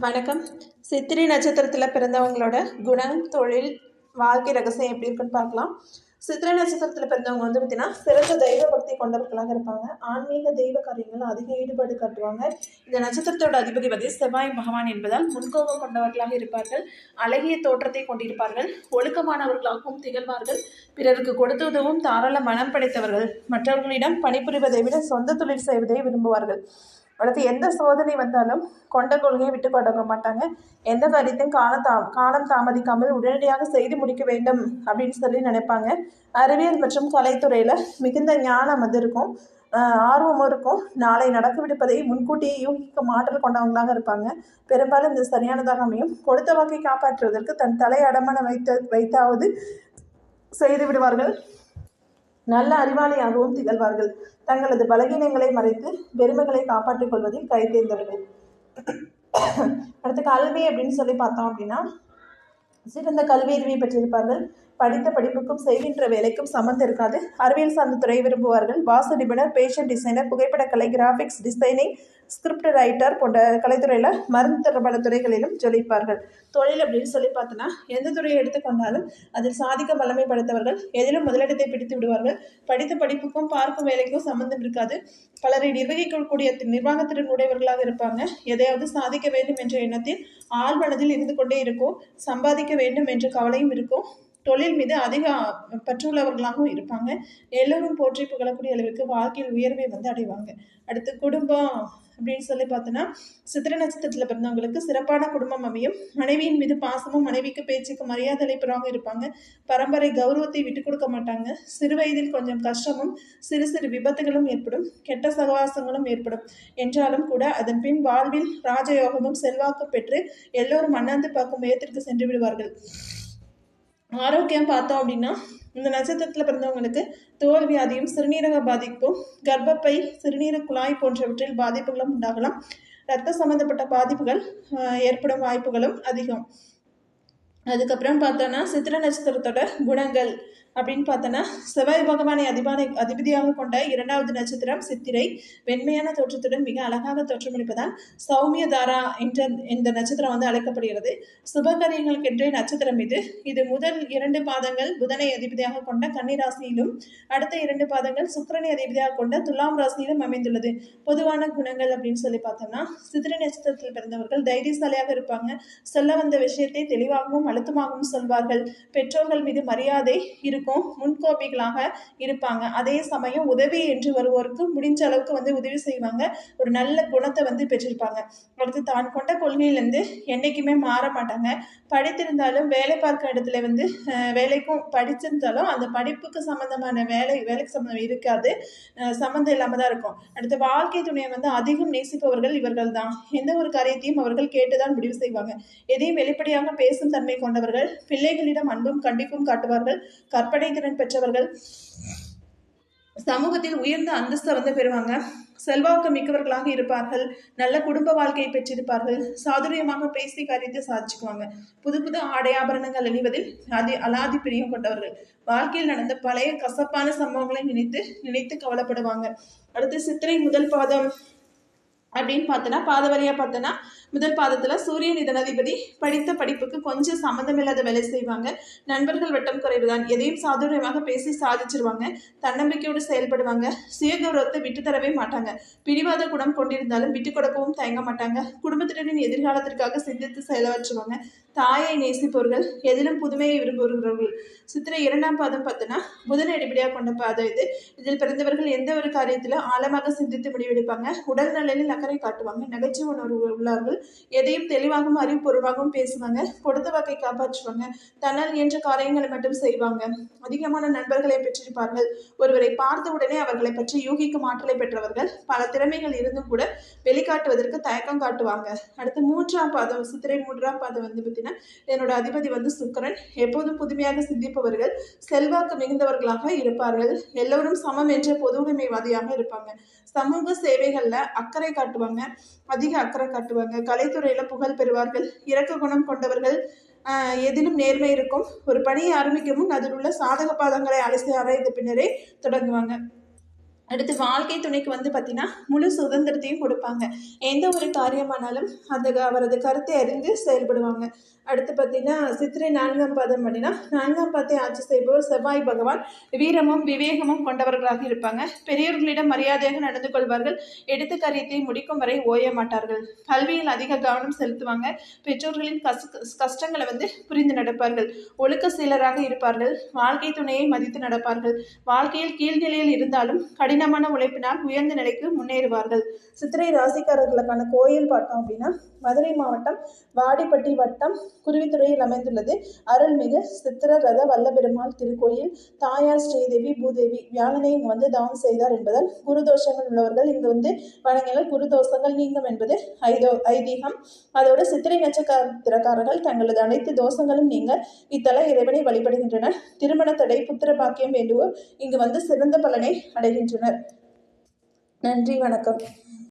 வணக்கம். சித்திரை நட்சத்திரத்தில் பிறந்தவங்களோட குணம் தொழில் வாழ்க்கை ரகசியம் எப்படி இருக்குன்னு பார்க்கலாம். சித்திரை நட்சத்திரத்தில் பிறந்தவங்க வந்து பார்த்தீங்கன்னா சிறந்த தெய்வ பக்தி கொண்டவர்களாக இருப்பாங்க. ஆன்மீக தெய்வ காரியங்கள் அதிக ஈடுபாடு காட்டுவாங்க. இந்த நட்சத்திரத்தோட அதிபதி பதி செவ்வாய் பகவான் என்பதால் முன்கோபம் கொண்டவர்களாக இருப்பார்கள். அழகிய தோற்றத்தை கொண்டிருப்பார்கள். ஒழுக்கமானவர்களாகவும் திகழ்வார்கள். பிறருக்கு கொடுத்து உதவும் தாராள மனம் படைத்தவர்கள். மற்றவர்களிடம் பணிபுரிவதை விட சொந்த தொழில் செய்வதை விரும்புவார்கள். அடுத்து எந்த சோதனை வந்தாலும் கொண்ட கொள்கையை விட்டு கொடுக்க மாட்டாங்க. எந்த காரியத்தையும் கால தா காலம் தாமதிக்காமல் உடனடியாக செய்து முடிக்க வேண்டும் அப்படின்னு சொல்லி நினைப்பாங்க. அறிவியல் மற்றும் கலைத்துறையில் மிகுந்த ஞானம் வந்து இருக்கும். ஆர்வமும் இருக்கும். நாளை நடக்கவிருப்பதை முன்கூட்டியே யூகிக்க மாற்றல் கொண்டவங்களாக இருப்பாங்க. பெரும்பாலும் இந்த சரியானதாக அமையும். கொடுத்த வாக்கை காப்பாற்றுவதற்கு தன் தலை அடமான வைத்த வைத்தாவது செய்து விடுவார்கள். நல்ல அறிவாளியாகவும் திகழ்வார்கள். தங்களது பலகீனங்களை மறைத்து பெருமைகளை காப்பாற்றிக் கொள்வதில் கைதேர்ந்தவர்கள் அடுத்து கல்வி அப்படின்னு சொல்லி பார்த்தோம் அப்படின்னா சிறந்த கல்வி அறிவை பெற்றிருப்பார்கள். படித்த படிப்புக்கும் செய்கின்ற வேலைக்கும் சம்மந்தம் இருக்காது. அறிவியல் சார்ந்த துறை விரும்புவார்கள். வாசு நிபுணர் பேஷன் டிசைனர் புகைப்படக்கலை கிராஃபிக்ஸ் டிசைனிங் ஸ்கிரிப்ட் ரைட்டர் போன்ற கலைத்துறையில் மருந்து தொடர்பான துறைகளிலும் ஜொலிப்பார்கள். தொழில் அப்படின்னு சொல்லி பார்த்தோன்னா எந்த துறையை எடுத்துக்கொண்டாலும் அதில் சாதிக்க வல்லமை படைத்தவர்கள் எதிலும் முதலிடத்தை பிடித்து விடுவார்கள். படித்த படிப்புக்கும் பார்க்கும் வேலைக்கும் சம்மந்தம் இருக்காது. பலரை நிர்வகிக்கக்கூடிய நிர்வாகத்திறன் உடையவர்களாக இருப்பாங்க. எதையாவது சாதிக்க வேண்டும் என்ற எண்ணத்தில் ஆழ்மனதில் இருந்து கொண்டே இருக்கும். சம்பாதிக்க வேண்டும் என்ற கவலையும் இருக்கும். தொழில் மீது அதிக பற்றுள்ளவர்களாகவும் இருப்பாங்க. எல்லோரும் போற்றி புகழக்கூடிய அளவிற்கு வாழ்க்கையில் உயர்வை வந்து அடைவாங்க. அடுத்து குடும்பம் அப்படின்னு சொல்லி பார்த்தோன்னா சித்திர நட்சத்திரத்தில் பிறந்தவங்களுக்கு சிறப்பான குடும்பம் அமையும். மனைவியின் மீது பாசமும் மனைவிக்கு பேச்சுக்கு மரியாதை அளிப்பவராக இருப்பாங்க. பரம்பரை கௌரவத்தை விட்டு கொடுக்க மாட்டாங்க. சிறு வயதில் கொஞ்சம் கஷ்டமும் சிறு சிறு விபத்துகளும் ஏற்படும். கெட்ட சகவாசங்களும் ஏற்படும். என்றாலும் கூட அதன் பின் வாழ்வில் ராஜயோகமும் செல்வாக்கு பெற்று எல்லோரும் அண்ணாந்து பார்க்கும் உயரத்திற்கு சென்று விடுவார்கள். ஆரோக்கியம் பார்த்தோம் அப்படின்னா இந்த நட்சத்திரத்தில் பிறந்தவங்களுக்கு தோல் வியாதியும் சிறுநீரக பாதிப்பும் கர்ப்பப்பை சிறுநீரக குழாய் போன்றவற்றில் பாதிப்புகளும் உண்டாகலாம். ரத்த சம்பந்தப்பட்ட பாதிப்புகள் ஏற்படும் வாய்ப்புகளும் அதிகம். அதுக்கப்புறம் பார்த்தோன்னா சித்திர நட்சத்திரத்தோட குணங்கள். அப்படின்னு பார்த்தோன்னா செவ்வாய் பகவானை அதிபானை அதிபதியாக கொண்ட இரண்டாவது நட்சத்திரம் சித்திரை. வெண்மையான தோற்றத்துடன் மிக அழகாக தோற்றமளிப்பதால் சௌமிய தாரா என்ற இந்த நட்சத்திரம் வந்து அழைக்கப்படுகிறது. சுபகரியங்களுக்கென்றே நட்சத்திரம் இது. இது முதல் இரண்டு பாதங்கள் புதனை அதிபதியாக கொண்ட கன்னி ராசியிலும் அடுத்த இரண்டு பாதங்கள் சுக்கிரனை அதிபதியாக கொண்ட துலாம் ராசியிலும் அமைந்துள்ளது. பொதுவான குணங்கள் அப்படின்னு சொல்லி பார்த்தோம்னா சித்திரை நட்சத்திரத்தில் பிறந்தவர்கள் தைரியசாலியாக இருப்பாங்க. சொல்ல வந்த விஷயத்தை தெளிவாகவும் அழுத்தமாகவும் சொல்வார்கள். பெற்றோர்கள் மீது மரியாதை இருக்கும் முன்கோபிகளாக இருப்பாங்க. அதே சமயம் உதவி என்று வருவோருக்கு முடிஞ்ச அளவுக்கு வந்து உதவி செய்வாங்க. ஒரு நல்ல குணத்தை வந்து பெற்றிருப்பாங்க. அடுத்து தான் கொண்ட கொள்கையிலேருந்து என்றைக்குமே மாற மாட்டாங்க. படித்திருந்தாலும் வேலை பார்க்க இடத்துல வந்து வேலைக்கும் படிச்சிருந்தாலும் அந்த படிப்புக்கு சம்மந்தமான வேலை வேலைக்கு சம்மந்தம் இருக்காது. சம்மந்தம் இல்லாமல் தான் இருக்கும். அடுத்து வாழ்க்கை துணையை வந்து அதிகம் நேசிப்பவர்கள் இவர்கள் தான். எந்த ஒரு காரியத்தையும் அவர்கள் கேட்டுதான் முடிவு செய்வாங்க. எதையும் வெளிப்படையாக பேசும் தன்மை கொண்டவர்கள் பிள்ளைகளிடம் அன்பும் கண்டிப்பும் காட்டுவார்கள். கற்பனை திறன் பெற்றவர்கள். சமூகத்தில் உயர்ந்த அந்தஸ்தை வந்து பெறுவாங்க. செல்வாக்கு மிக்கவர்களாக இருப்பார்கள். நல்ல குடும்ப வாழ்க்கையை பெற்றிருப்பார்கள். சாதுரியமாக பேசி கருத்து சாதிச்சுக்குவாங்க. புது புது ஆடை ஆபரணங்கள் அணிவதில் அதி அலாதி பிரியம் கொண்டவர்கள். வாழ்க்கையில் நடந்த பழைய கசப்பான சம்பவங்களை நினைத்து நினைத்து கவலைப்படுவாங்க. அடுத்து சித்திரை முதல் பாதம். அப்படின்னு பார்த்தோன்னா பாதவரியாக பார்த்தோன்னா முதல் பாதத்தில் சூரியன் இதன் படித்த படிப்புக்கு கொஞ்சம் சம்மந்தமில்லாத வேலை செய்வாங்க. நண்பர்கள் வட்டம் குறைவுதான். எதையும் சாதுரியமாக பேசி சாதிச்சிருவாங்க. தன்னம்பிக்கையோடு செயல்படுவாங்க. சுயகௌரவத்தை விட்டு தரவே மாட்டாங்க. பிடிவாத குணம் கொண்டிருந்தாலும் விட்டு கொடுக்கவும் தயங்க மாட்டாங்க. குடும்பத்தினரின் எதிர்காலத்திற்காக சிந்தித்து செயலாற்றுவாங்க தாயை நேசிப்பவர்கள் எதிலும் புதுமையை விரும்புகிறவர்கள். சித்திரை இரண்டாம் பாதம் பார்த்தோன்னா புதனை அடிப்படையாக கொண்ட பாதம் இது. இதில் பிறந்தவர்கள் எந்த ஒரு காரியத்தில் ஆழமாக சிந்தித்து முடிவெடுப்பாங்க. உடல் நலனில் அக்கறை காட்டுவாங்க. நகைச்சுவை உணர்வு உள்ளார்கள். எதையும் தெளிவாகவும் அறிவுபூர்வமாகவும் பேசுவாங்க. கொடுத்த வாக்கை காப்பாற்றுவாங்க. தன்னால் இயன்ற காரியங்களை மட்டும் செய்வாங்க. அதிகமான நண்பர்களை பெற்றிருப்பார்கள். ஒருவரை பார்த்த உடனே அவர்களை பற்றி யூகிக்கும் ஆற்றலை பெற்றவர்கள். பல திறமைகள் இருந்தும் கூட வெளிக்காட்டுவதற்கு தயக்கம் காட்டுவாங்க. அடுத்து மூன்றாம் பாதம் சித்திரை மூன்றாம் பாதம் வந்து பார்த்தீங்கன்னா என்னோட அதிபதி வந்து சுக்கரன். எப்போதும் புதுமையாக சிந்திப்பவர்கள் செல்வாக்கு மிகுந்தவர்களாக இருப்பார்கள். எல்லோரும் சமம் என்ற பொது உடைமைவாதியாக இருப்பாங்க. சமூக சேவைகளில் அக்கறை காட்டு காட்டுவாங்க. அதிக அக்கறை காட்டுவாங்க. கலைத்துறையில் புகழ் பெறுவார்கள். இரக்க குணம் கொண்டவர்கள் ஆஹ், எதிலும் நேர்மை இருக்கும். ஒரு பணியை ஆரம்பிக்கவும் அதில் உள்ள சாதக பாதங்களை அலசி ஆராய்ந்த பின்னரே தொடங்குவாங்க. அடுத்து வாழ்க்கை துணைக்கு வந்து பார்த்தீங்கன்னா முழு சுதந்திரத்தையும் கொடுப்பாங்க. எந்த ஒரு காரியமானாலும் அந்த க- அவரது கருத்தை அறிந்து செயல்படுவாங்க. அடுத்து பார்த்தீங்கன்னா சித்திரை நான்காம் பாதம் அப்படின்னா நான்காம் பாதத்தை ஆட்சி செய்பவர் செவ்வாய் பகவான். வீரமும் விவேகமும் கொண்டவர்களாக இருப்பாங்க. பெரியவர்களிடம் மரியாதையாக நடந்து கொள்வார்கள். எடுத்த காரியத்தை முடிக்கும் வரை ஓய மாட்டார்கள். கல்வியில் அதிக கவனம் செலுத்துவாங்க. பெற்றோர்களின் கஸ் கஷ்டங்களை வந்து புரிந்து நடப்பார்கள். ஒழுக்க சீலராக இருப்பார்கள். வாழ்க்கை துணையை மதித்து நடப்பார்கள். வாழ்க்கையில் கீழ்நிலையில் இருந்தாலும் கடின கடினமான உழைப்பினால் உயர்ந்த நிலைக்கு முன்னேறுவார்கள். சித்திரை ராசிக்காரர்களுக்கான கோயில் பார்த்தோம் அப்படின்னா மதுரை மாவட்டம் வாடிப்பட்டி வட்டம் குருவித்துறையில் அமைந்துள்ளது. அருள்மிகு சித்திர ரத வல்லபெருமாள் திருக்கோயில். தாயார் ஸ்ரீதேவி பூதேவி வியாழனை இங்கு வந்து தவம் செய்தார் என்பதால் குரு தோஷங்கள் உள்ளவர்கள் இங்கு வந்து வணங்கினால் குரு தோஷங்கள் நீங்கும் என்பது ஐதோ ஐதீகம். அதோடு சித்திரை நட்சத்திரக்காரர்கள் தங்களது அனைத்து தோஷங்களும் நீங்க இத்தல இறைவனை வழிபடுகின்றனர். திருமண தடை புத்திர பாக்கியம் வேண்டுவோர் இங்கு வந்து சிறந்த பலனை அடைகின்றனர். நன்றி வணக்கம்.